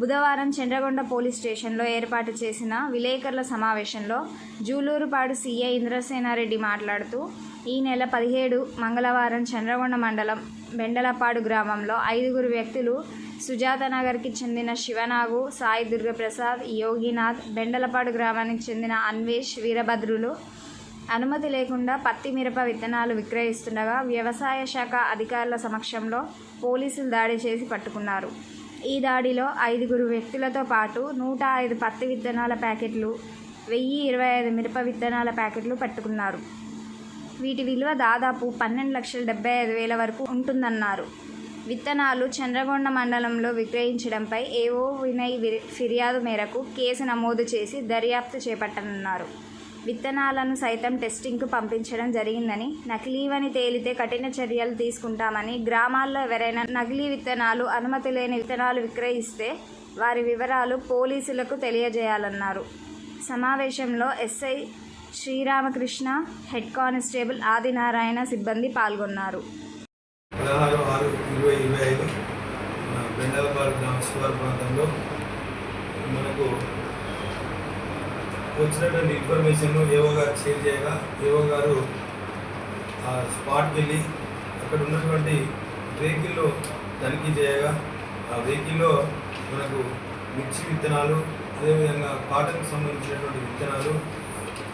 బుధవారం చంద్రగొండ పోలీస్ స్టేషన్లో ఏర్పాటు చేసిన విలేకరుల సమావేశంలో జూలూరుపాడు సీఐ ఇంద్రసేనారెడ్డి మాట్లాడుతూ ఈ నెల పదిహేడు మంగళవారం చంద్రగొండ మండలం బెండలపాడు గ్రామంలో ఐదుగురు వ్యక్తులు సుజాతనగర్కి చెందిన శివనాగు సాయి దుర్గప్రసాద్ యోగినాథ్ బెండలపాడు గ్రామానికి చెందిన అన్వేష్ వీరభద్రులు అనుమతి లేకుండా పత్తి మిరప విత్తనాలు విక్రయిస్తుండగా వ్యవసాయ శాఖ అధికారుల సమక్షంలో పోలీసులు దాడి చేసి పట్టుకున్నారు. ఈ దాడిలో ఐదుగురు వ్యక్తులతో పాటు నూట ఐదు పత్తి విత్తనాల ప్యాకెట్లు వెయ్యి ఇరవై ఐదు మిరప విత్తనాల ప్యాకెట్లు పట్టుకున్నారు. వీటి విలువ దాదాపు పన్నెండు లక్షల డెబ్బై ఐదు వేల వరకు ఉంటుందన్నారు. విత్తనాలు చంద్రగొండ మండలంలో విక్రయించడంపై ఏవో వినయ్ వి- ఫిర్యాదు మేరకు కేసు నమోదు చేసి దర్యాప్తు చేపట్టనున్నారు. విత్తనాలను సైతం టెస్టింగ్కు పంపించడం జరిగిందని నకిలీవని తేలితే కఠిన చర్యలు తీసుకుంటామని గ్రామాల్లో ఎవరైనా నకిలీ విత్తనాలు అనుమతి లేని విత్తనాలు విక్రయిస్తే వారి వివరాలు పోలీసులకు తెలియజేయాలన్నారు. సమావేశంలో SI Sriramakrishna head constable Adinarayana సిబ్బంది పాల్గొన్నారు. పదహారు ఆరు ఇరవై ఇరవై ఐదు బెండలపాడు గ్రామ శివారు ప్రాంతంలో మనకు వచ్చినటువంటి ఇన్ఫర్మేషన్ ఏవో గారు షేర్ చేయగా ఏవో గారు ఆ స్పాట్కి వెళ్ళి అక్కడ ఉన్నటువంటి వెహికల్లో తనిఖీ చేయగా ఆ వెహికల్లో మనకు మిర్చి విత్తనాలు అదేవిధంగా కాటన్కి సంబంధించినటువంటి విత్తనాలు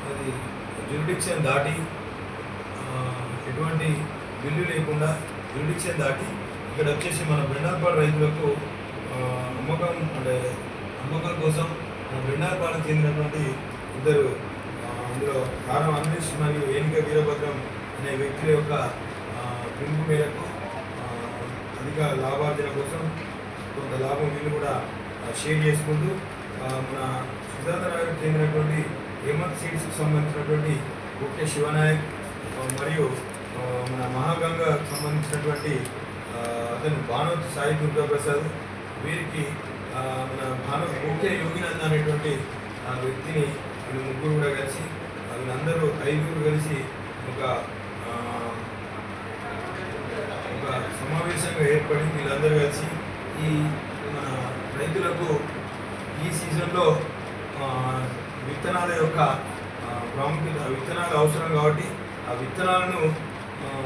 అది జ్యూరిడిక్షన్ దాటి ఎటువంటి బిల్లు లేకుండా జ్యూరిడిక్షన్ దాటి ఇక్కడ వచ్చేసి మన బెండార్పాడు రైతులకు అమ్మకం అంటే అమ్మకం కోసం మన బెండార్పాడుకు చెందినటువంటి ఇద్దరు అందులో కారం అన్వేష్ మరియు ఏనిక వీరభద్రం అనే వ్యక్తుల యొక్క పిలుపు మేరకు అధిక లాభార్జన కోసం కొంత లాభం వీళ్ళు కూడా షేర్ చేసుకుంటూ మన సిద్ధార్థ నగర్కి చెందినటువంటి హేమంత్ సీడ్స్కి సంబంధించినటువంటి ముఖ్య శివనాయక్ మరియు మన మహాగంగకు సంబంధించినటువంటి అతను భానవత్ సాయి దుర్గాప్రసాద్ వీరికి మన భాను ముఖ్య యోగినంద అనేటువంటి ఆ వ్యక్తిని వీళ్ళు ముగ్గురు కూడా కలిసి వీళ్ళందరూ ఐదుగురు కలిసి ఒక ఒక సమావేశంగా ఏర్పడి వీళ్ళందరూ కలిసి ఈ మన రైతులకు ఈ సీజన్లో విత్తనాల యొక్క ప్రాముఖ్యత విత్తనాలు అవసరం కాబట్టి ఆ విత్తనాలను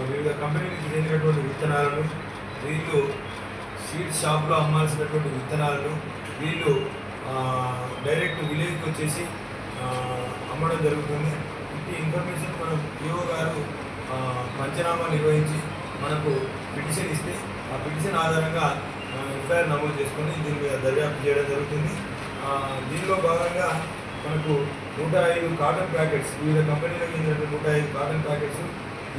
వివిధ కంపెనీలకు చెందినటువంటి విత్తనాలను వీళ్ళు సీడ్ షాప్లో అమ్మాల్సినటువంటి విత్తనాలను వీళ్ళు డైరెక్ట్ విలేజ్కి వచ్చేసి అమ్మడం జరుగుతుంది. ఈ ఇన్ఫర్మేషన్ మనం పిఓ గారు పంచనామా నిర్వహించి మనకు పిటిషన్ ఇస్తే ఆ పిటిషన్ ఆధారంగా ఎఫ్ఐఆర్ నమోదు చేసుకొని దీని మీద దర్యాప్తు చేయడం జరుగుతుంది. దీనిలో భాగంగా మనకు నూట ఐదు కాటన్ ప్యాకెట్స్ వివిధ కంపెనీలకు చెందినటువంటి నూట ఐదు cotton packets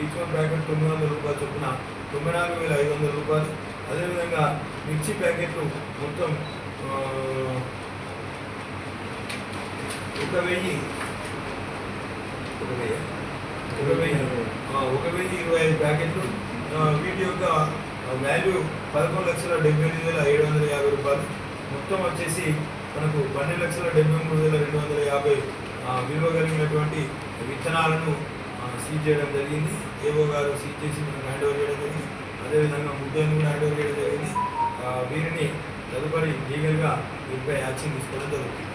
each one packet తొమ్మిది వందల రూపాయలు చొప్పున తొంభై నాలుగు వేల ఐదు వందల రూపాయలు. అదేవిధంగా మిర్చి ప్యాకెట్లు మొత్తం ఒక వెయ్యి. ఒక వెయ్యి? ఒక వెయ్యి. ఒక వెయ్యి ఇరవై ఐదు ప్యాకెట్లు. వీటి యొక్క వాల్యూ పదకొండు లక్షల డెబ్బై ఎనిమిది వేల ఏడు వందల యాభై రూపాయలు. మొత్తం వచ్చేసి మనకు పన్నెండు లక్షల డెబ్బై మూడు వేల రెండు వందల యాభై విలువ కలిగినటువంటి విత్తనాలను సీజ్ చేయడం జరిగింది. ఏవో గారు సీజ్ చేసి మనకు హ్యాండ్ ఓవర్ చేయడం జరిగింది. అదేవిధంగా ముద్దాన్ని కూడా హ్యాండ్ ఓవర్ చేయడం జరిగింది. వీరిని తదుపరి లీగల్గా వీరిపై యాక్షన్ తీసుకోవడం జరుగుతుంది.